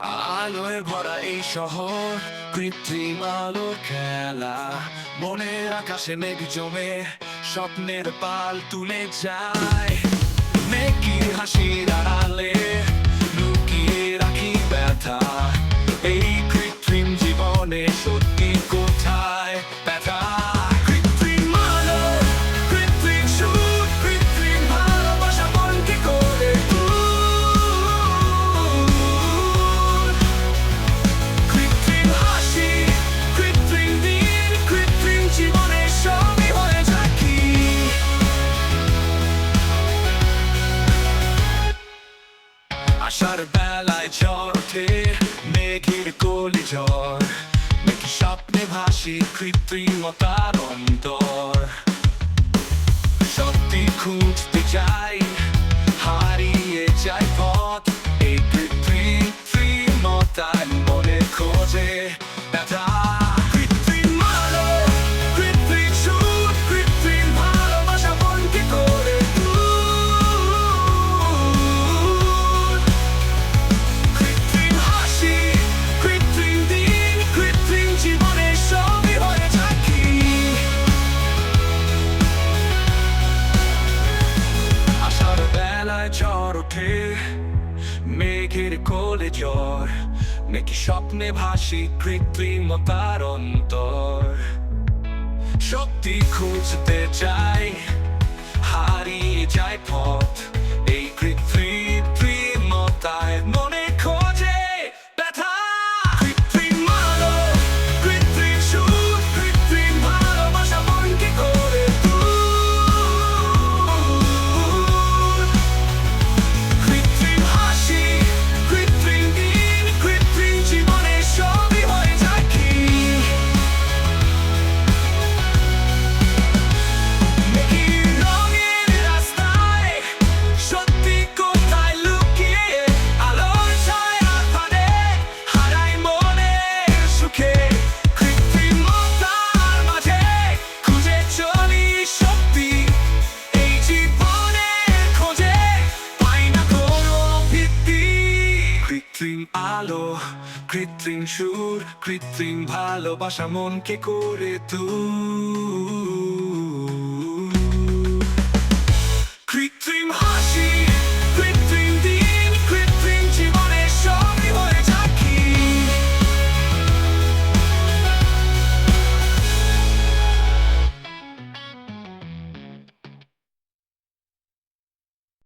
আলোয় ভরা এই শহর, কৃত্রিম আলোর খেলা। মনের আকাশে মেঘ জমে, স্বপ্নের পাল তুলে যায়। মেঘির হাসির আড়ালে? আশার বেলায় ঝড় ওঠে মেঘের কলি ঝড় নাকি স্বপ্নে ভাসি কৃত্রিমতার অন্তর সত্যি খুঁজতে যাই বেলায় ঝড় ওঠে। মেঘের কোলে জ্বর মেঘি স্বপ্নে ভাসি কৃত্রিমতার অন্তর? সত্যি খুঁজতে চাই, হারিয়ে যায় পথ, এই কৃত্রিমতায় কৃত্রিম সুর কৃত্রিম ভালোবাসা মনকে করে তুই।